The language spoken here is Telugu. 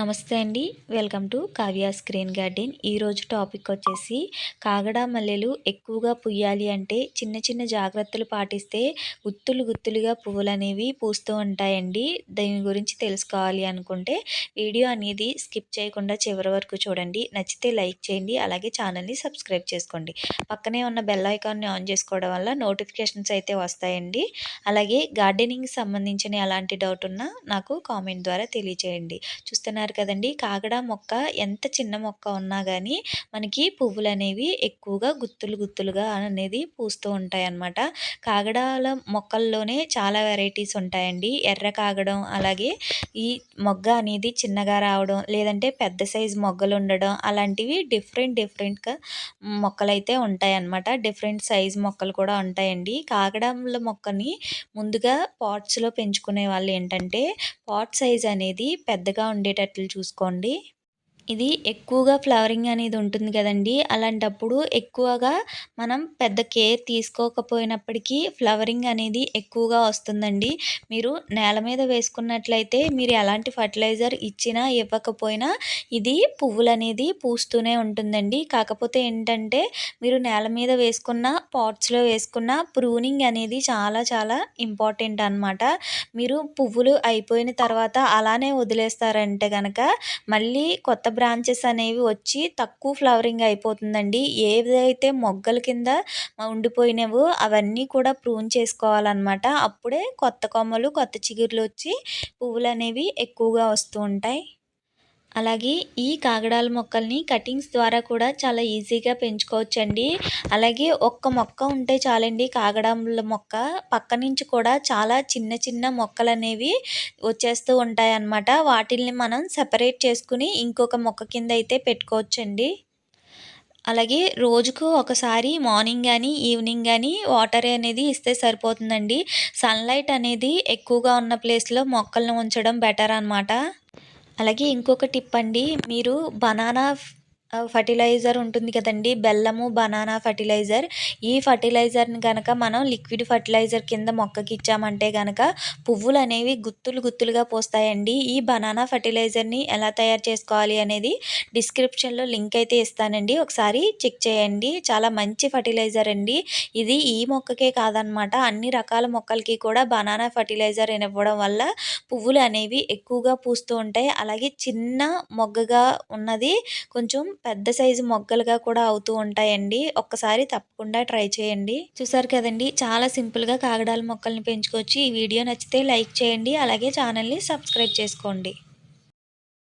నమస్తే అండి. Welcome to Kavya screen garden. ఈరోజు టాపిక్ వచ్చేసి కాగడా మల్లెలు ఎక్కువగా పుయ్యాలి అంటే చిన్న చిన్న జాగ్రత్తలు పాటిస్తే గుత్తులు గుత్తులుగా పువ్వులు అనేవి పూస్తూ ఉంటాయండి. దీని గురించి తెలుసుకోవాలి అనుకుంటే వీడియో అనేది స్కిప్ చేయకుండా చివరి వరకు చూడండి. నచ్చితే లైక్ చేయండి. అలాగే ఛానల్ని సబ్స్క్రైబ్ చేసుకోండి. పక్కనే ఉన్న బెల్ ఐకాన్ని ఆన్ చేసుకోవడం వల్ల నోటిఫికేషన్స్ అయితే వస్తాయండి. అలాగే గార్డెనింగ్ సంబంధించిన ఎలాంటి డౌట్ ఉన్నా నాకు కామెంట్ ద్వారా తెలియచేయండి. చూస్తున్నారు కదండి. కాగడా మొక్క ఎంత చిన్న మొక్క ఉన్నా కానీ మనకి పువ్వులు అనేవి ఎక్కువగా గుత్తులు గుత్తులుగా అనేది పూస్తూ ఉంటాయి అన్నమాట కాగడాల మొక్కల్లోనే చాలా వెరైటీస్ ఉంటాయండి. ఎర్ర కాగడం అలాగే ఈ మొగ్గ అనేది చిన్నగా రావడం లేదంటే పెద్ద సైజు మొగ్గలు ఉండడం అలాంటివి డిఫరెంట్ డిఫరెంట్గా మొక్కలైతే ఉంటాయి అన్నమాట డిఫరెంట్ సైజ్ మొక్కలు కూడా ఉంటాయండి. కాగడాల మొక్కని ముందుగా పాట్స్లో పెంచుకునే వాళ్ళు ఏంటంటే పాట్ సైజ్ అనేది పెద్దగా ఉండేటట్టు ఉండేటట్లు చూసుకోండి. ఇది ఎక్కువగా ఫ్లవరింగ్ అనేది ఉంటుంది కదండి. అలాంటప్పుడు ఎక్కువగా మనం పెద్ద కేర్ తీసుకోకపోయినప్పటికీ ఫ్లవరింగ్ అనేది ఎక్కువగా వస్తుందండి. మీరు నేల మీద వేసుకున్నట్లయితే మీరు ఎలాంటి ఫర్టిలైజర్ ఇచ్చినా ఇవ్వకపోయినా ఇది పువ్వులు అనేది పూస్తూనే ఉంటుందండి. కాకపోతే ఏంటంటే మీరు నేల మీద వేసుకున్న పాట్స్లో వేసుకున్న ప్రూనింగ్ అనేది చాలా చాలా ఇంపార్టెంట్ అనమాట మీరు పువ్వులు అయిపోయిన తర్వాత అలానే వదిలేస్తారంటే కనుక మళ్ళీ కొత్త బ్రాంచెస్ అనేవి వచ్చి తక్కువ ఫ్లవరింగ్ అయిపోతుందండి. ఏదైతే మొగ్గల కింద ఉండిపోయినవో అవన్నీ కూడా ప్రూన్ చేసుకోవాలన్నమాట. అప్పుడే కొత్త కొమ్మలు కొత్త చిగుర్లు వచ్చి పువ్వులు అనేవి ఎక్కువగా వస్తూ ఉంటాయి. అలాగే ఈ కాగడాల మొక్కల్ని కటింగ్స్ ద్వారా కూడా చాలా ఈజీగా పెంచుకోవచ్చండి. అలాగే ఒక్క మొక్క ఉంటే చాలండి కాగడాల మొక్క. పక్క నుంచి కూడా చాలా చిన్న చిన్న మొక్కలు అనేవి వచ్చేస్తూ ఉంటాయి అన్నమాట వాటిల్ని మనం సెపరేట్ చేసుకుని ఇంకొక మొక్క కింద అయితే పెట్టుకోవచ్చండి. అలాగే రోజుకు ఒకసారి మార్నింగ్ కానీ ఈవినింగ్ కానీ వాటర్ అనేది ఇస్తే సరిపోతుందండి. సన్లైట్ అనేది ఎక్కువగా ఉన్న ప్లేస్లో మొక్కలను ఉంచడం బెటర్ అనమాట అలాగే ఇంకొక టిప్ అండి మీరు బనానా ఫర్టిలైజర్ ఉంటుంది కదండి. బెల్లము బనానా ఫర్టిలైజర్ ఈ ఫర్టిలైజర్ని కనుక మనం లిక్విడ్ ఫర్టిలైజర్ కింద మొక్కకి ఇచ్చామంటే కనుక పువ్వులు అనేవి గుత్తులు గుత్తులుగా పోస్తాయండి. ఈ బనానా ఫర్టిలైజర్ని ఎలా తయారు చేసుకోవాలి అనేది డిస్క్రిప్షన్లో లింక్ అయితే ఇస్తానండి. ఒకసారి చెక్ చేయండి. చాలా మంచి ఫర్టిలైజర్ అండి. ఇది ఈ మొక్కకే కాదనమాట. అన్ని రకాల మొక్కలకి కూడా బనానా ఫర్టిలైజర్ ఇవ్వడం వల్ల పువ్వులు అనేవి ఎక్కువగా పూస్తూ ఉంటాయి. అలాగే చిన్న మొగ్గగా ఉన్నది కొంచెం పెద్ద సైజు మొగ్గలుగా కూడా అవుతూ ఉంటాయండి. ఒక్కసారి తప్పకుండా ట్రై చేయండి. చూసారు కదండి చాలా సింపుల్గా కాగడాల మొక్కల్ని పెంచుకోవచ్చు ఈ వీడియో నచ్చితే లైక్ చేయండి. అలాగే ఛానల్ని సబ్స్క్రైబ్ చేసుకోండి.